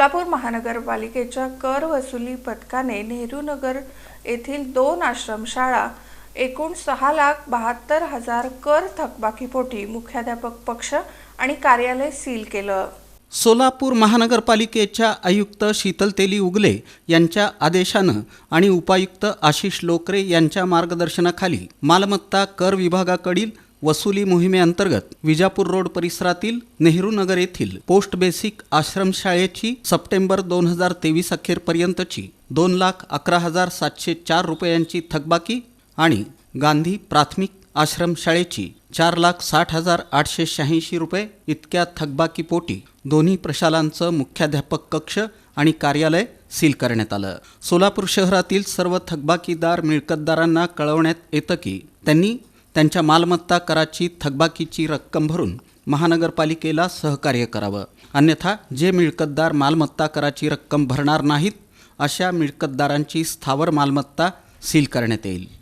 सोलापूर महानगरपालिकेच्या कर वसुली पथकाने नेहरूनगर येथील दोन आश्रमशाळा एकूण सहा लाख बहात्तर हजार कर थकबाकीपोटी मुख्याध्यापक पक्ष आणि कार्यालय सील केलं. सोलापूर महानगरपालिकेच्या आयुक्त शीतल तेली उगले यांच्या आदेशानं आणि उपायुक्त आशिष लोकरे यांच्या मार्गदर्शनाखाली मालमत्ता कर विभागाकडील वसुली मोहिमेअंतर्गत विजापूर रोड परिसरातील नेहरू नगर येथील पोस्ट बेसिक आश्रमशाळेची सप्टेंबर दोन हजार तेवीस अखेरपर्यंतची दोन लाख अकरा हजार सातशे चार रुपयांची थकबाकी आणि गांधी प्राथमिक आश्रमशाळेची चार लाख साठ हजार आठशे शहाऐंशी रुपये इतक्या थकबाकीपोटी दोन्ही प्रशालांचं मुख्याध्यापक कक्ष आणि कार्यालय सील करण्यात आलं. सोलापूर शहरातील सर्व थकबाकीदार मिळकतदारांना कळवण्यात येतं की त्यांनी त्यांच्या मालमत्ता कराची थकबाकीची रक्कम भरून महानगरपालिकेला सहकार्य करावं. अन्यथा जे मिळकतदार मालमत्ता कराची रक्कम भरणार नाहीत अशा मिळकतदारांची स्थावर मालमत्ता सील करण्यात येईल.